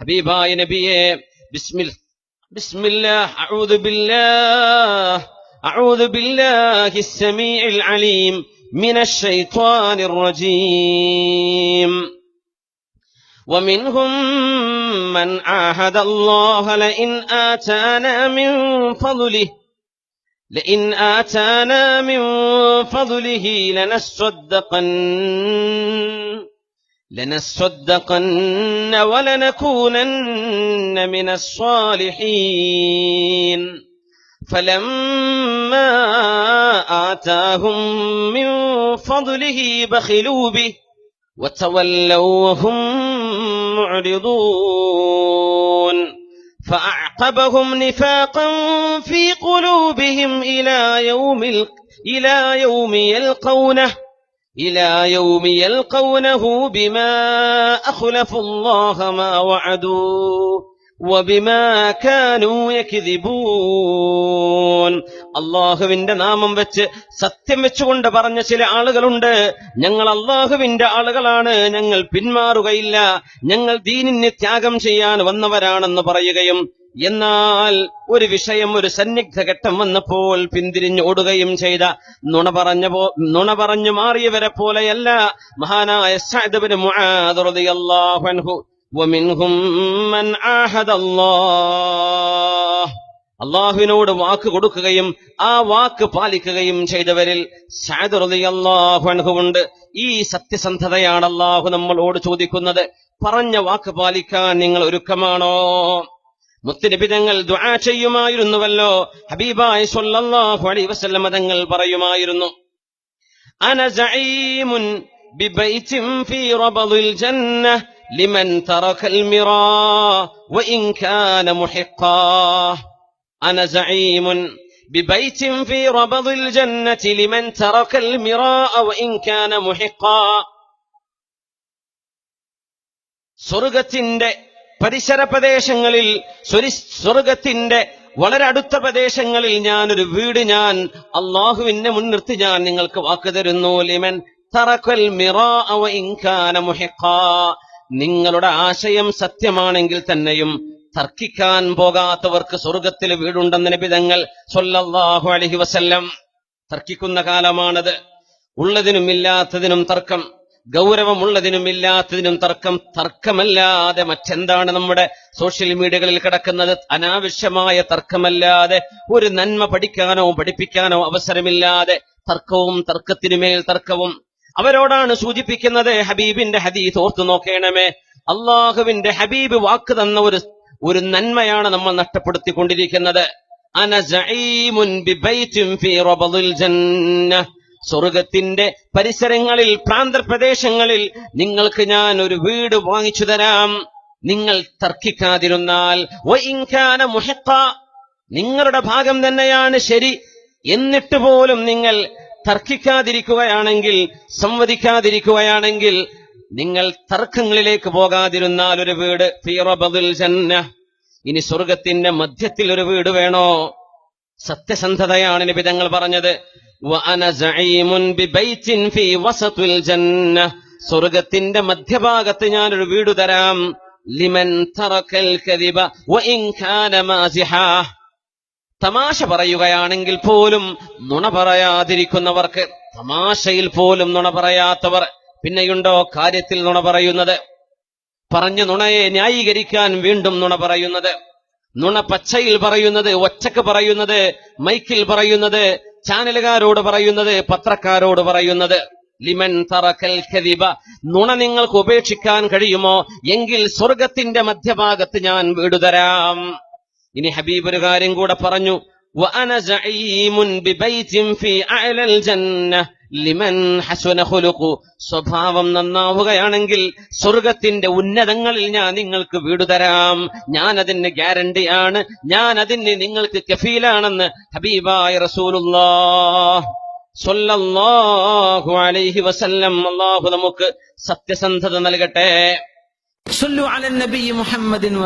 ഹബീബായ നബിയെ ബിസ്മിൽ ബിസ്മില്ലാ അഊദു ബില്ലാഹ് അഊദു ബില്ലാഹി السميع العليم من الشيطان الرجيم ومنهم من عاهد الله لئن آتانا من فضله لئن آتانا من فضله لنصدقن لنصدقن ولنكونن من الصالحين فلما آتاهم من فضله بخلوا به وتولوا وهم معرضون فأعقبهم نفاقا في قلوبهم إلى يوم. إلى يوم يلقونه إلى يوم يلقونه بما أخلفوا الله ما وعدوا وبما كانوا يكذبون അള്ളാഹുവിന്റെ നാമം വെച്ച് സത്യം വെച്ചുകൊണ്ട് പറഞ്ഞ ചില ആളുകളുണ്ട് ഞങ്ങൾ അള്ളാഹുവിന്റെ ആളുകളാണ് ഞങ്ങൾ പിന്മാറുകയില്ല ഞങ്ങൾ ദീനിന് ത്യാഗം ചെയ്യാൻ വന്നവരാണെന്ന് പറയുകയും എന്നാൽ ഒരു വിഷയം ഒരു സന്നിഗ്ധ ഘട്ടം വന്നപ്പോൾ പിന്തിരിഞ്ഞ് ഓടുകയും ചെയ്ത നുണ പറഞ്ഞ പോ നുണ പറഞ്ഞു മാറിയവരെ പോലെയല്ല മഹാനായ സഅദ് ഇബ്നു മുആദ് റളിയല്ലാഹു അൻഹു ومنهم من عاهد الله അള്ളാഹുവിനോട് വാക്ക് കൊടുക്കുകയും ആ വാക്ക് പാലിക്കുകയും ചെയ്തവരിൽ സഅദ് റളിയല്ലാഹു അൻഹു ഉണ്ട് ഈ സത്യസന്ധതയാണ് അള്ളാഹു നമ്മളോട് ചോദിക്കുന്നത് പറഞ്ഞ വാക്ക് പാലിക്കാൻ നിങ്ങൾ ഒരുക്കമാണോ മുത്തുനബി തങ്ങൾ ദുആ ചെയ്യുമായിരുന്നുവല്ലോ ഹബീബായ സ്വല്ലല്ലാഹു അലൈഹി വസല്ലം തങ്ങൾ പറയുമായിരുന്നു അന സഈമുൻ ബിബൈത്തിൻ ഫീ റബദിൽ ജന്ന ലിമൻ തറകൽ മിറാ വഇൻ കാന മുഹിഖാ അന സഈമുൻ ببيت في ربض الجنة لمن ترك المراء وإن كان محقا സ്വർഗത്തിന്റെ പരിസര പ്രദേശങ്ങളിൽ സ്വർഗത്തിന്റെ വളരെ അടുത്ത പ്രദേശങ്ങളിൽ ഞാൻ ഒരു വീട് ഞാൻ അള്ളാഹുവിനെ മുൻനിർത്തി ഞാൻ നിങ്ങൾക്ക് വാക്ക് തരുന്നു. ലിമൻ. നിങ്ങളുടെ ആശയം സത്യമാണെങ്കിൽ തന്നെയും തർക്കിക്കാൻ പോകാത്തവർക്ക് സ്വർഗത്തിൽ വീടുണ്ടെന്ന് നിബിതങ്ങൾ സൊല്ലാഹു അലഹി വസല്ലം തർക്കിക്കുന്ന കാലമാണത്. ഉള്ളതിനും ഇല്ലാത്തതിനും തർക്കം. ഗൗരവമുള്ളതിനും ഇല്ലാത്തതിനും തർക്കം തർക്കമല്ലാതെ മറ്റെന്താണ് നമ്മുടെ സോഷ്യൽ മീഡിയകളിൽ കിടക്കുന്നത്? അനാവശ്യമായ തർക്കമല്ലാതെ ഒരു നന്മ പഠിക്കാനോ പഠിപ്പിക്കാനോ അവസരമില്ലാതെ തർക്കവും തർക്കത്തിനുമേൽ തർക്കവും. അവരോടാണ് സൂചിപ്പിക്കുന്നത് ഹബീബിന്റെ ഹദീസ് ഓർത്തു നോക്കേണമേ. അള്ളാഹുവിന്റെ ഹബീബ് വാക്ക് തന്ന ഒരു ഒരു നന്മയാണ് നമ്മൾ നഷ്ടപ്പെടുത്തിക്കൊണ്ടിരിക്കുന്നത്. അന സ്വർഗത്തിന്റെ പരിസരങ്ങളിൽ പ്രാന്തപ്രദേശങ്ങളിൽ നിങ്ങൾക്ക് ഞാൻ ഒരു വീട് വാങ്ങിച്ചു തരാം. നിങ്ങൾ തർക്കിക്കാതിരുന്നാൽ നിങ്ങളുടെ ഭാഗം തന്നെയാണ് ശരി. എന്നിട്ട് പോലും നിങ്ങൾ തർക്കിക്കാതിരിക്കുകയാണെങ്കിൽ സംവദിക്കാതിരിക്കുകയാണെങ്കിൽ നിങ്ങൾ തർക്കങ്ങളിലേക്ക് പോകാതിരുന്നാൽ ഒരു വീട് ഇനി സ്വർഗത്തിന്റെ മധ്യത്തിൽ ഒരു വീട് വേണോ? സത്യസന്ധതയാണ് നിബിതങ്ങൾ പറഞ്ഞത്. സ്വർഗത്തിന്റെ മധ്യഭാഗത്ത് ഞാൻ ഒരു വീട് തരാം. ലിമൻ തമാശ പറയുകയാണെങ്കിൽ പോലും നുണ പറയാതിരിക്കുന്നവർക്ക് തമാശയിൽ പോലും നുണ പറയാത്തവർ പിന്നെയുണ്ടോ കാര്യത്തിൽ നുണ പറയുന്നത്? പറഞ്ഞു നുണയെ ന്യായീകരിക്കാൻ വീണ്ടും നുണ പറയുന്നത്. നുണ പച്ചയിൽ പറയുന്നത് ഒച്ചക്ക് പറയുന്നത് മൈക്കിൽ പറയുന്നത് ചാനലുകാരോട് പറയുന്നത് പത്രക്കാരോട് പറയുന്നത് ലിമൻ തറക്കൽ കദിബ നുണ നിങ്ങൾക്ക് ഉപേക്ഷിക്കാൻ കഴിയുമോ? എങ്കിൽ സ്വർഗത്തിന്റെ മധ്യഭാഗത്ത് ഞാൻ വീട് തരാം. ഇനി ഹബീബ് ഒരു കാര്യം കൂടെ പറഞ്ഞു. ലിമൻ ഹസുന ഹുലുഖു. സ്വഭാവം നന്നാവുകയാണെങ്കിൽ സ്വർഗത്തിന്റെ ഉന്നതങ്ങളിൽ ഞാൻ നിങ്ങൾക്ക് വീട് തരാം. ഞാൻ അതിന് ഗ്യാരണ്ടിയാണ്. ഞാൻ അതിന് നിങ്ങൾക്ക് കഫീലാണെന്ന് ഹബീബായ റസൂലുള്ളാ സ്വല്ലല്ലാഹു അലൈഹി വസല്ലം. അല്ലാഹു നമുക്ക് സത്യസന്ധത നൽകട്ടെ. സ്വല്ലു അലൻ നബി മുഹമ്മദിൻ വ